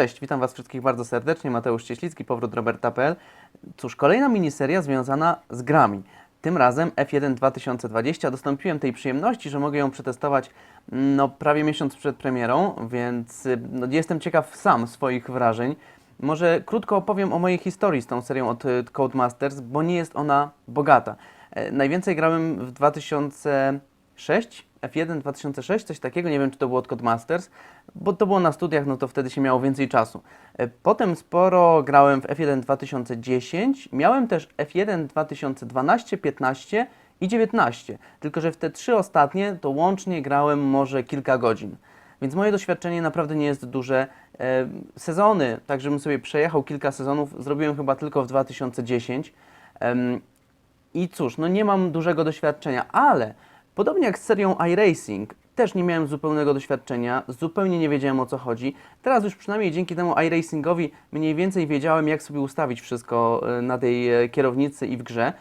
Cześć, witam Was wszystkich bardzo serdecznie. Mateusz Cieślicki, powrót Roberta.pl. Cóż, kolejna miniseria związana z grami. Tym razem F1 2020. Dostąpiłem tej przyjemności, że mogę ją przetestować no, prawie miesiąc przed premierą, więc y, no, jestem ciekaw sam swoich wrażeń. Może krótko opowiem o mojej historii z tą serią od y, Codemasters, bo nie jest ona bogata. E, Najwięcej grałem w 2006, F1 2006, coś takiego, nie wiem czy to było od Codemasters, bo to było na studiach, no to wtedy się miało więcej czasu. E, Potem sporo grałem w F1 2010, miałem też F1 2012, 15 i 19, tylko że w te trzy ostatnie to łącznie grałem może kilka godzin. Więc moje doświadczenie naprawdę nie jest duże. E, Sezony, tak żebym sobie przejechał kilka sezonów, zrobiłem chyba tylko w 2010. Em, I cóż, no nie mam dużego doświadczenia, ale podobnie jak z serią iRacing, też nie miałem zupełnego doświadczenia, zupełnie nie wiedziałem o co chodzi. Teraz już przynajmniej dzięki temu iRacingowi mniej więcej wiedziałem, jak sobie ustawić wszystko e, na tej e, kierownicy i w grze.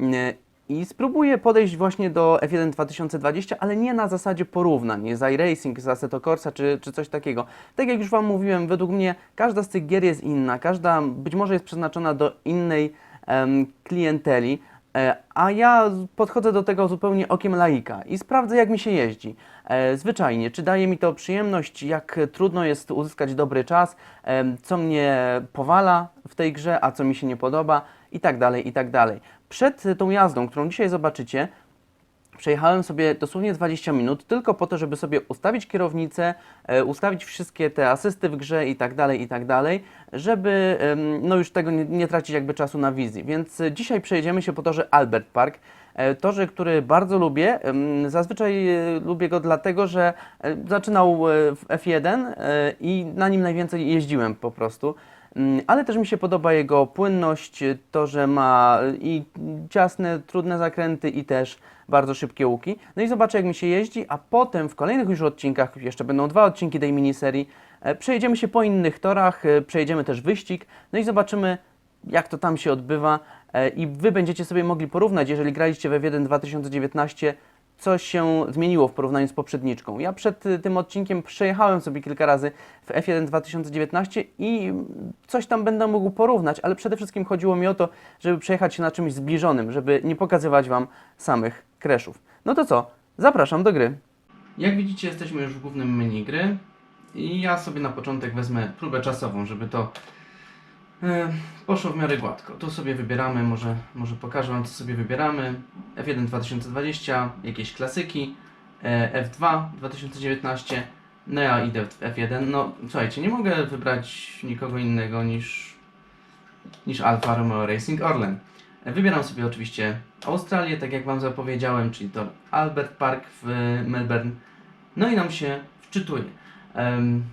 E, I spróbuję podejść właśnie do F1 2020, ale nie na zasadzie porównań, z iRacing, z Assetto Corsa czy, czy coś takiego. Tak jak już Wam mówiłem, według mnie każda z tych gier jest inna, każda być może jest przeznaczona do innej em, klienteli, a ja podchodzę do tego zupełnie okiem laika i sprawdzę, jak mi się jeździ. E, zwyczajnie, czy daje mi to przyjemność, jak trudno jest uzyskać dobry czas, em, co mnie powala w tej grze, a co mi się nie podoba i tak dalej, i tak dalej. Przed e, tą jazdą, którą dzisiaj zobaczycie, Przejechałem sobie dosłownie 20 minut tylko po to, żeby sobie ustawić kierownicę, e, ustawić wszystkie te asysty w grze i tak dalej, i tak dalej, żeby no już tego nie, nie tracić jakby czasu na wizji. Więc dzisiaj przejedziemy się po torze Albert Park. E, Torze, który bardzo lubię. Zazwyczaj e, lubię go dlatego, że zaczynał w F1 e, i na nim najwięcej jeździłem po prostu. Mm, Ale też mi się podoba jego płynność, to, że ma i ciasne, trudne zakręty i też bardzo szybkie łuki. No i zobaczę jak mi się jeździ, a potem w kolejnych już odcinkach, jeszcze będą dwa odcinki tej miniserii, e, przejedziemy się po innych torach, e, przejedziemy też wyścig, no i zobaczymy jak to tam się odbywa e, i Wy będziecie sobie mogli porównać, jeżeli graliście we F1 2019, co się zmieniło w porównaniu z poprzedniczką. Ja przed tym odcinkiem przejechałem sobie kilka razy w F1 2019 i coś tam będę mógł porównać, ale przede wszystkim chodziło mi o to, żeby przejechać się na czymś zbliżonym, żeby nie pokazywać Wam samych No to co? Zapraszam do gry. Jak widzicie, jesteśmy już w głównym menu gry i ja sobie na początek wezmę próbę czasową, żeby to e, poszło w miarę gładko. Tu sobie wybieramy, może, może pokażę Wam, co sobie wybieramy. F1 2020, jakieś klasyki, e, F2 2019, no ja idę w F1. No słuchajcie, nie mogę wybrać nikogo innego niż, niż Alfa Romeo Racing Orlen. E, Wybieram sobie oczywiście Australię, tak jak Wam zapowiedziałem, czyli to Albert Park w Melbourne. No i nam się wczytuje. Em,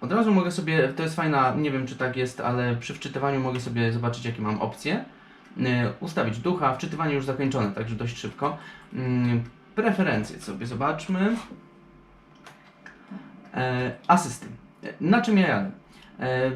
od razu mogę sobie, to jest fajna, nie wiem czy tak jest, ale przy wczytywaniu mogę sobie zobaczyć jakie mam opcje. Y, Ustawić ducha, wczytywanie już zakończone, także dość szybko. Mm, Preferencje sobie zobaczmy. E, Asysty. E, Na czym ja jadę? E,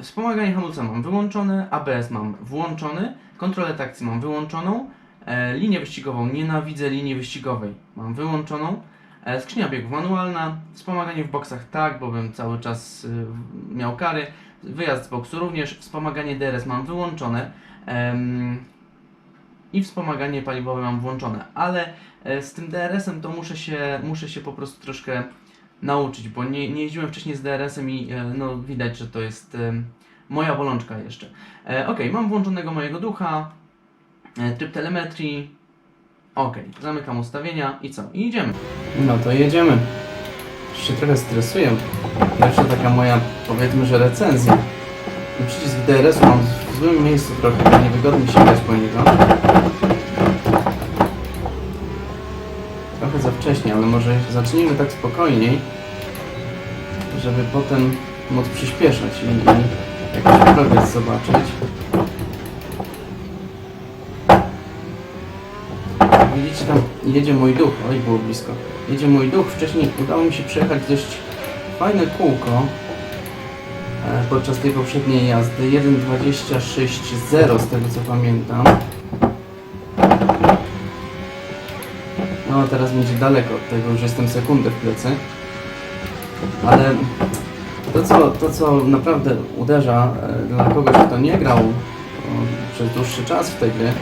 Wspomaganie hamulca mam wyłączone, ABS mam włączony, kontrolę trakcji mam wyłączoną, e, linię wyścigową, nienawidzę linii wyścigowej, mam wyłączoną, e, skrzynia biegów manualna, wspomaganie w boksach tak, bo bym cały czas y, miał kary, wyjazd z boksu również, wspomaganie DRS mam wyłączone em, i wspomaganie paliwowe mam włączone, ale e, z tym DRS-em to muszę się, muszę się po prostu troszkę nauczyć, bo nie, nie jeździłem wcześniej z DRS-em i e, no, widać, że to jest em, moja bolączka jeszcze. E, ok, mam włączonego mojego ducha, e, tryb telemetrii. Ok, zamykam ustawienia i co? I idziemy. No to jedziemy. Się trochę stresuję. Pierwsza taka moja, powiedzmy, że recenzja. Przycisk DRS-u mam w złym miejscu trochę, niewygodnie sięgać po niego. Trochę za wcześnie, ale może zacznijmy tak spokojniej, żeby potem móc przyspieszać i, i jakiś progres zobaczyć. Widzicie, tam jedzie mój duch, oj było blisko. Jedzie mój duch, wcześniej udało mi się przejechać dość fajne kółko e, podczas tej poprzedniej jazdy. 1.26.0 z tego co pamiętam. No teraz będzie daleko od tego, już jestem sekundę w plecy. Ale To co, to, co naprawdę uderza e, dla kogoś, kto nie grał e, przez dłuższy czas w te gry,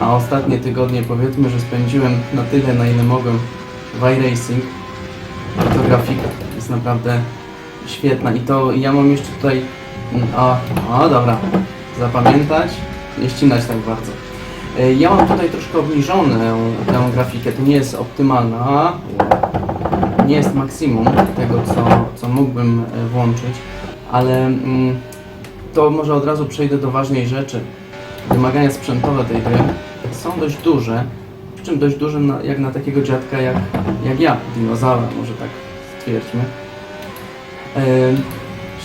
a ostatnie tygodnie powiedzmy, że spędziłem na tyle, na ile mogłem w iRacing, to grafika jest naprawdę świetna i to ja mam jeszcze tutaj, o, o dobra, zapamiętać, nie ścinać tak bardzo. E, Ja mam tutaj troszkę obniżoną tę grafikę, to nie jest optymalna, nie jest maksimum tego, co, co mógłbym e, włączyć, ale mm, to może od razu przejdę do ważnej rzeczy. Wymagania sprzętowe tej gry są dość duże, przy czym dość duże na, jak na takiego dziadka jak, jak ja, dinozaura, może tak stwierdźmy. E,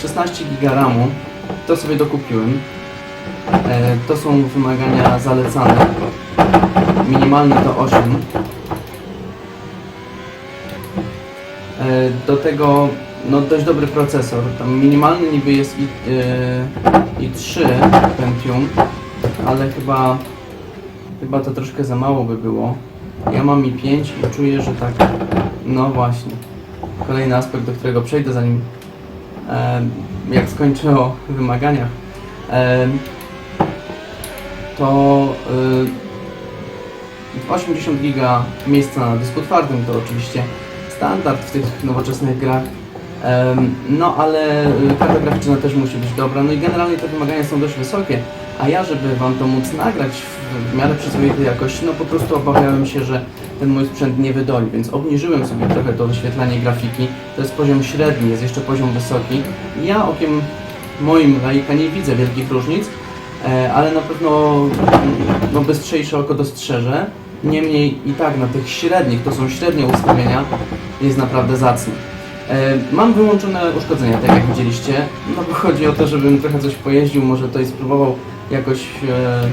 16 giga RAMu, to sobie dokupiłem. E, to są wymagania zalecane. Minimalny to 8. E, Do tego no, dość dobry procesor. Tam minimalny niby jest i, e, i3 Pentium, ale chyba, chyba to troszkę za mało by było. Ja mam i 5 i czuję, że tak. No właśnie. Kolejny aspekt, do którego przejdę zanim jak skończę o wymaganiach. To y, 80 giga miejsca na dysku twardym to oczywiście standard w tych nowoczesnych grach. No ale y, karta graficzna też musi być dobra. No i generalnie te wymagania są dość wysokie. A ja, żeby Wam to móc nagrać w, miarę przyzwoitej jakości, no po prostu obawiałem się, że ten mój sprzęt nie wydoli, więc obniżyłem sobie trochę to wyświetlanie grafiki. To jest poziom średni, jest jeszcze poziom wysoki. Ja okiem moim laika nie widzę wielkich różnic, ale na pewno no, bystrzejsze oko dostrzeże. Niemniej i tak na tych średnich, to są średnie ustawienia, jest naprawdę zacny. E, Mam wyłączone uszkodzenia, tak jak widzieliście, no bo chodzi o to, żebym trochę coś pojeździł, może i spróbował jakoś e,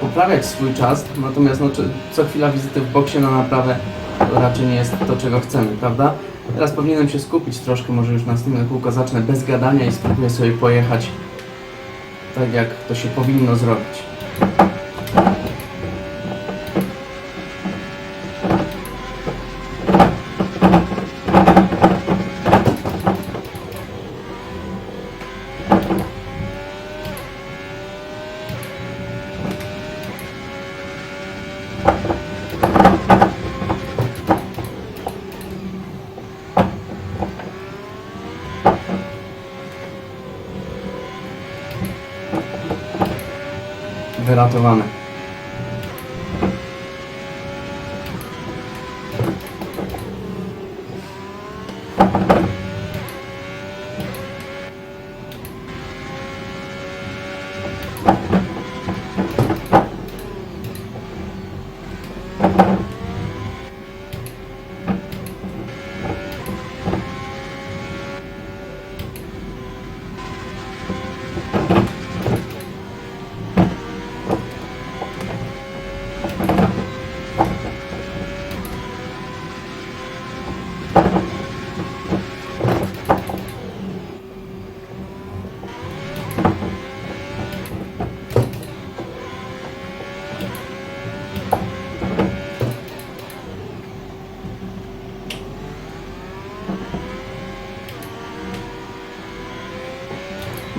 poprawiać swój czas, natomiast no, co chwila wizyty w boksie na naprawę raczej nie jest to, czego chcemy, prawda? Teraz powinienem się skupić troszkę, może już następne kółko zacznę bez gadania i spróbuję sobie pojechać tak, jak to się powinno zrobić.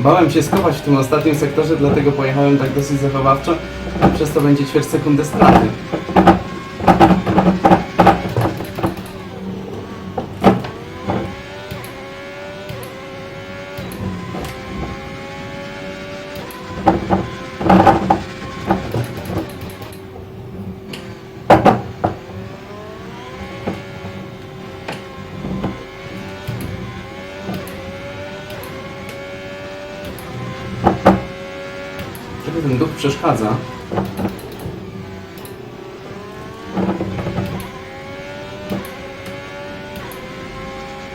Bałem się skować w tym ostatnim sektorze, dlatego pojechałem tak dosyć zachowawczo. Przez to będzie ćwierć sekundy straty. Trochę ten duch przeszkadza.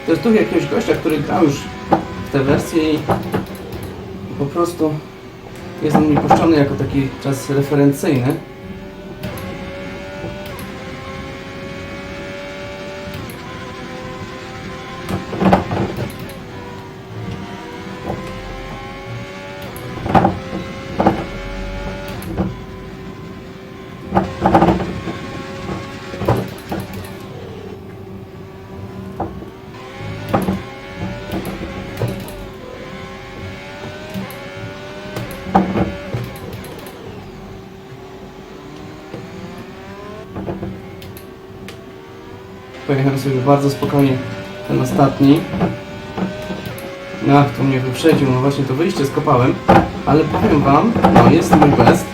To jest duch jakiegoś gościa, który grał już w tę wersję i po prostu jest on mi puszczony jako taki czas referencyjny. Pojechałem sobie bardzo spokojnie ten ostatni. Ach, to mnie wyprzedził, no właśnie to wyjście skopałem. Ale powiem wam, no jest mój best.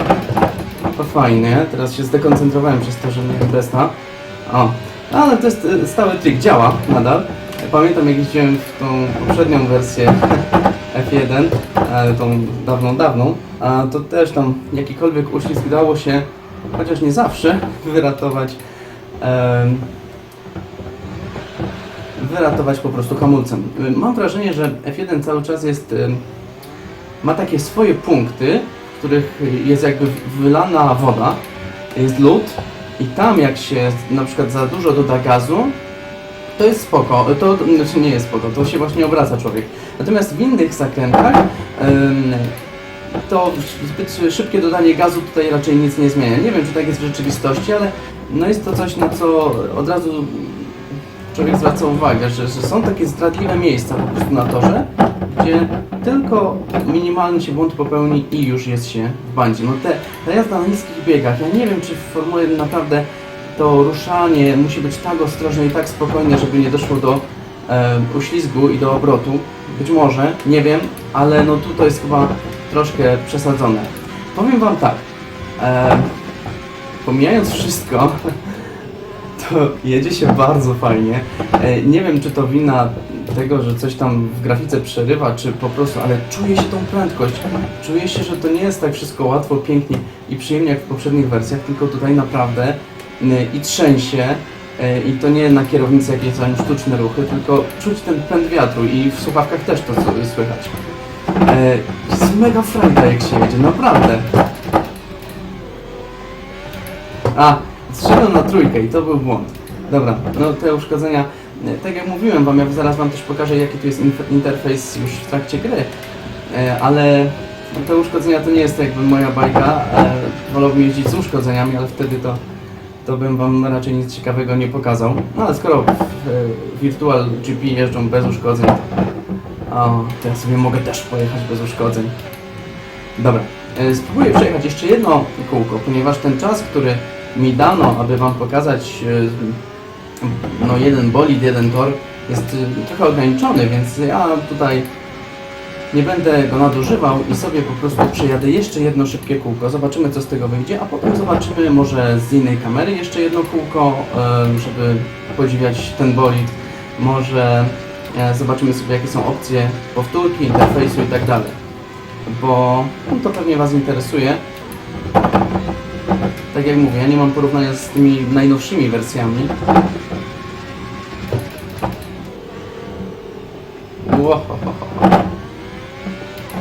To fajnie, teraz się zdekoncentrowałem przez to, że miałem besta. O, ale to jest e, stały trik, działa nadal. Pamiętam jak jeździłem w tą poprzednią wersję F1, e, tą dawną, dawną, a to też tam jakikolwiek uścisk dało się, chociaż nie zawsze, wyratować em, wyratować po prostu hamulcem. Y, Mam wrażenie, że F1 cały czas jest ym, ma takie swoje punkty, w których jest jakby wylana woda, jest lód i tam jak się na przykład za dużo doda gazu, to jest spoko, to znaczy nie jest spoko, to się właśnie obraca człowiek. Natomiast w innych zakrętach to zbyt szybkie dodanie gazu tutaj raczej nic nie zmienia. Nie wiem, czy tak jest w rzeczywistości, ale no jest to coś, na co od razu człowiek zwraca uwagę, że, że są takie zdradliwe miejsca po prostu na torze, gdzie tylko minimalny się błąd popełni i już jest się w bandzie. No te, ta jazda na niskich biegach, ja nie wiem czy w Formule 1 naprawdę to ruszanie musi być tak ostrożne i tak spokojne, żeby nie doszło do e, uślizgu i do obrotu. Być może, nie wiem, ale no tu to jest chyba troszkę przesadzone. Powiem Wam tak, e, pomijając wszystko, to jedzie się bardzo fajnie. E, Nie wiem, czy to wina tego, że coś tam w grafice przerywa, czy po prostu, ale czuję się tą prędkość. Czuję się, że to nie jest tak wszystko łatwo, pięknie i przyjemnie jak w poprzednich wersjach, tylko tutaj naprawdę n- i trzęsie. e, I to nie na kierownicy jakieś tam sztuczne ruchy, tylko czuć ten pęd wiatru i w słuchawkach też to słychać. E, Jest mega frajda jak się jedzie, naprawdę. A, strzeliłem na trójkę i to był błąd. Dobra, no te uszkodzenia, e, tak jak mówiłem wam, ja zaraz wam też pokażę jaki tu jest interfejs już w trakcie gry, e, ale te uszkodzenia to nie jest jakby moja bajka, e, wolałbym jeździć z uszkodzeniami, ale wtedy to, to bym wam raczej nic ciekawego nie pokazał. No ale skoro Virtual GP jeżdżą bez uszkodzeń, o, to ja sobie mogę też pojechać bez uszkodzeń. Dobra, spróbuję przejechać jeszcze jedno kółko, ponieważ ten czas, który mi dano, aby Wam pokazać e, no, jeden bolid, jeden tor, jest e, trochę ograniczony, więc ja tutaj nie będę go nadużywał i sobie po prostu przejadę jeszcze jedno szybkie kółko. Zobaczymy, co z tego wyjdzie, a potem zobaczymy może z innej kamery jeszcze jedno kółko, e, żeby podziwiać ten bolid. Może zobaczymy sobie, jakie są opcje powtórki, interfejsu i tak dalej bo no, to pewnie Was interesuje. Tak jak mówię, ja nie mam porównania z tymi najnowszymi wersjami. Łohohoho.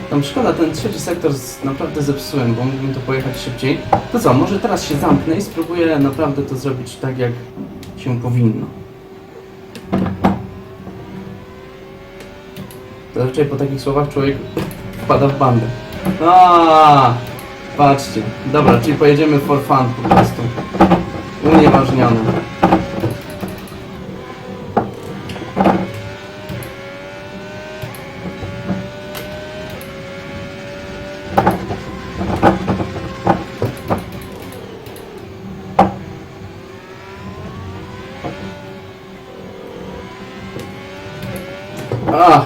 Tam szkoda, ten trzeci sektor naprawdę zepsułem, bo mógłbym to pojechać szybciej. To co, może teraz się zamknę i spróbuję naprawdę to zrobić tak, jak się powinno. Zazwyczaj po takich słowach człowiek wpada w bandę. A, patrzcie. Dobra, czyli pojedziemy for fun po prostu. Unieważnione. A,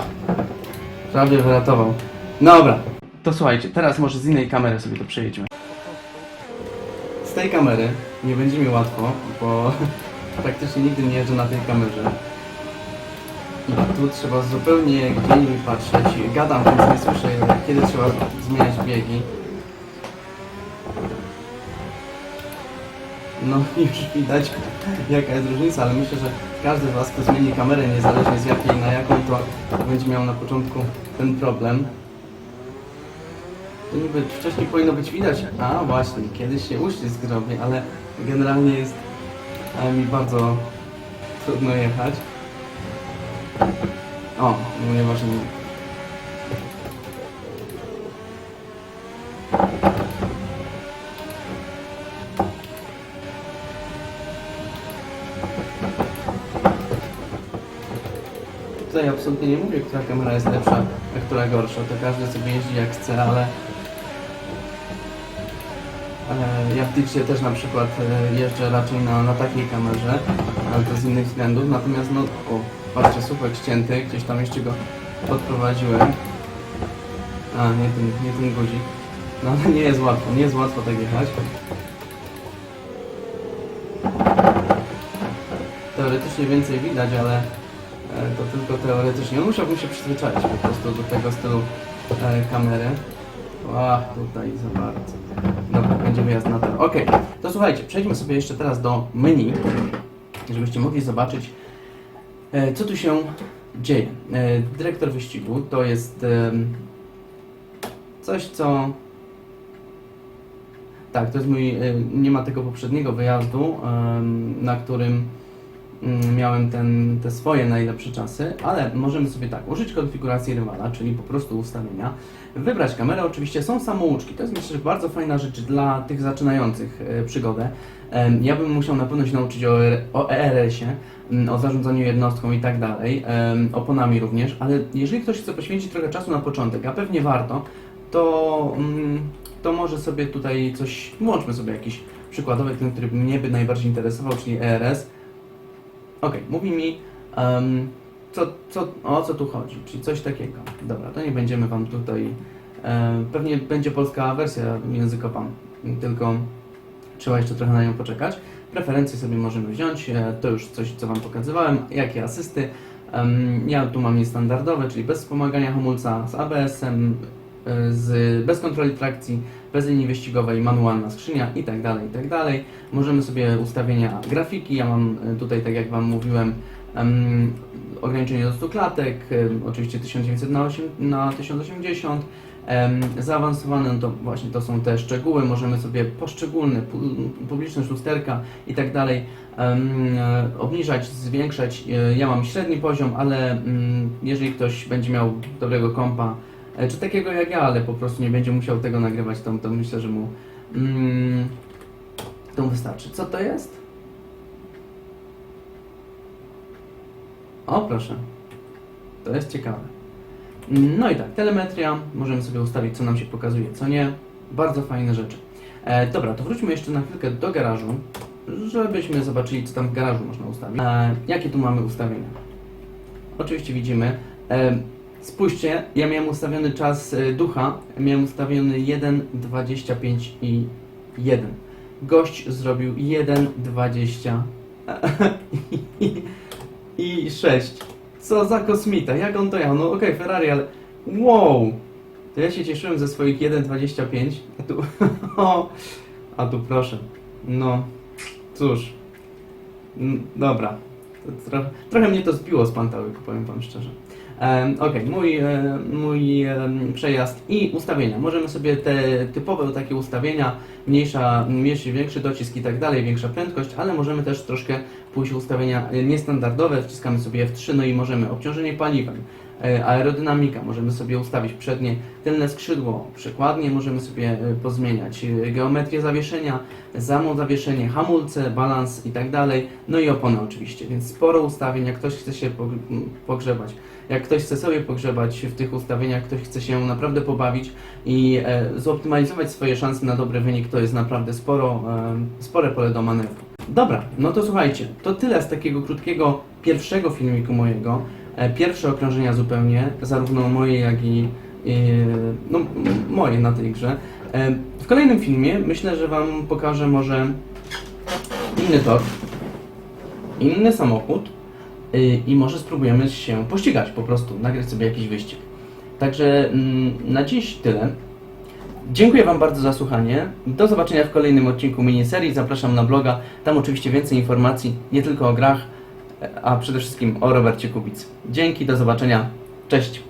prawie wyratował. Dobra, to słuchajcie, teraz może z innej kamery sobie to przejedźmy. Z tej kamery nie będzie mi łatwo, bo praktycznie nigdy nie jeżdżę na tej kamerze. I tu trzeba zupełnie gdzie indziej patrzeć. Gadam, więc nie słyszę kiedy trzeba zmieniać biegi. No już widać jaka jest różnica, ale myślę, że każdy z Was, kto zmieni kamerę, niezależnie z jakiej na jaką, to będzie miał na początku ten problem. To niby wcześniej powinno być widać, a właśnie, kiedyś się uścisk zrobi, ale generalnie jest mi bardzo trudno jechać. O, no nieważne. Tutaj absolutnie nie mówię, która kamera jest lepsza, a która gorsza. To każdy sobie jeździ jak chce, ale Ja w Dixie też na przykład e, jeżdżę raczej na, na takiej kamerze, ale to z innych względów. Natomiast no, o, patrzcie, słupek ścięty, gdzieś tam jeszcze go podprowadziłem. A, nie ten, nie ten guzik. No ale nie jest łatwo, nie jest łatwo tak jechać. Teoretycznie więcej widać, ale e, to tylko teoretycznie. No, musiałbym się przyzwyczaić po prostu do tego stylu e, kamery. A, tutaj za bardzo. Na. Okej, to słuchajcie, przejdźmy sobie jeszcze teraz do menu, żebyście mogli zobaczyć, e, co tu się dzieje. E, dyrektor wyścigu to jest coś, co... Tak, to jest mój, e, nie ma tego poprzedniego wyjazdu, na którym miałem ten, te swoje najlepsze czasy, ale możemy sobie tak, użyć konfiguracji rywala, czyli po prostu ustawienia, wybrać kamerę, oczywiście są samouczki, to jest myślę, bardzo fajna rzecz dla tych zaczynających e, przygodę. Ja bym musiał na pewno się nauczyć o, o ERS-ie, mm, o zarządzaniu jednostką i tak dalej, oponami również, ale jeżeli ktoś chce poświęcić trochę czasu na początek, a pewnie warto, to, mm, to może sobie tutaj coś, włączmy sobie jakiś przykładowy, ten, który mnie by najbardziej interesował, czyli ERS. Okej, mówi mi, em, co, co, o co tu chodzi, czyli coś takiego. Dobra, to nie będziemy Wam tutaj, em, pewnie będzie polska wersja językowa, tylko trzeba jeszcze trochę na nią poczekać. Preferencje sobie możemy wziąć, e, to już coś, co Wam pokazywałem, jakie asysty. Ja tu mam niestandardowe, czyli bez wspomagania hamulca, z ABS-em, e, z, bez kontroli trakcji, bez linii wyścigowej, manualna skrzynia i tak dalej, i tak. Możemy sobie ustawienia grafiki, ja mam e, tutaj, tak jak Wam mówiłem, em, ograniczenie do 100 klatek, em, oczywiście 1900 na, 8, na 1080. Em, Zaawansowane no to właśnie to są te szczegóły, możemy sobie poszczególne, pu- publiczność, lusterka i tak em, e, obniżać, zwiększać. Ja mam średni poziom, ale mm, jeżeli ktoś będzie miał dobrego kompa, czy takiego jak ja, ale po prostu nie będzie musiał tego nagrywać, to, to myślę, że mu mm, to wystarczy. Co to jest? O, proszę. To jest ciekawe. No i tak, telemetria, możemy sobie ustawić, co nam się pokazuje, co nie. Bardzo fajne rzeczy. E, dobra, to wróćmy jeszcze na chwilkę do garażu, żebyśmy zobaczyli, co tam w garażu można ustawić. E, jakie tu mamy ustawienia? Oczywiście widzimy. E, spójrzcie, ja miałem ustawiony czas e, ducha, miałem ustawiony 1,25 i 1. Gość zrobił 1,20 i, i 6. Co za kosmita, jak on to jechał? No okej, Ferrari, ale wow! To ja się cieszyłem ze swoich 1,25, a tu, a tu proszę, no cóż, dobra, trochę, trochę mnie to zbiło z pantałyku, powiem Wam szczerze. Ok, mój, e, mój przejazd i ustawienia. Możemy sobie te typowe takie ustawienia, mniejsza, mniejszy, większy docisk i tak dalej, większa prędkość, ale możemy też troszkę pójść ustawienia e, niestandardowe, wciskamy sobie F3, no i możemy obciążenie paliwem, e, aerodynamika, możemy sobie ustawić przednie, tylne skrzydło, przekładnie możemy sobie pozmieniać, geometrię zawieszenia, samo zawieszenie, hamulce, balans i tak dalej, no i opony oczywiście, więc sporo ustawień, jak ktoś chce się pogrzebać, jak ktoś chce sobie pogrzebać w tych ustawieniach, ktoś chce się naprawdę pobawić i e, zoptymalizować swoje szanse na dobry wynik, to jest naprawdę sporo, e, spore pole do manewru. Dobra, no to słuchajcie, to tyle z takiego krótkiego pierwszego filmiku mojego. E, pierwsze okrążenia zupełnie, zarówno moje, jak i no, moje na tej grze. E, w kolejnym filmie myślę, że Wam pokażę może inny tor, inny samochód i może spróbujemy się pościgać po prostu, nagrać sobie jakiś wyścig. Także mm, na dziś tyle. Dziękuję Wam bardzo za słuchanie. Do zobaczenia w kolejnym odcinku miniserii. Zapraszam na bloga. Tam oczywiście więcej informacji, nie tylko o grach, a przede wszystkim o Robercie Kubicy. Dzięki, do zobaczenia. Cześć.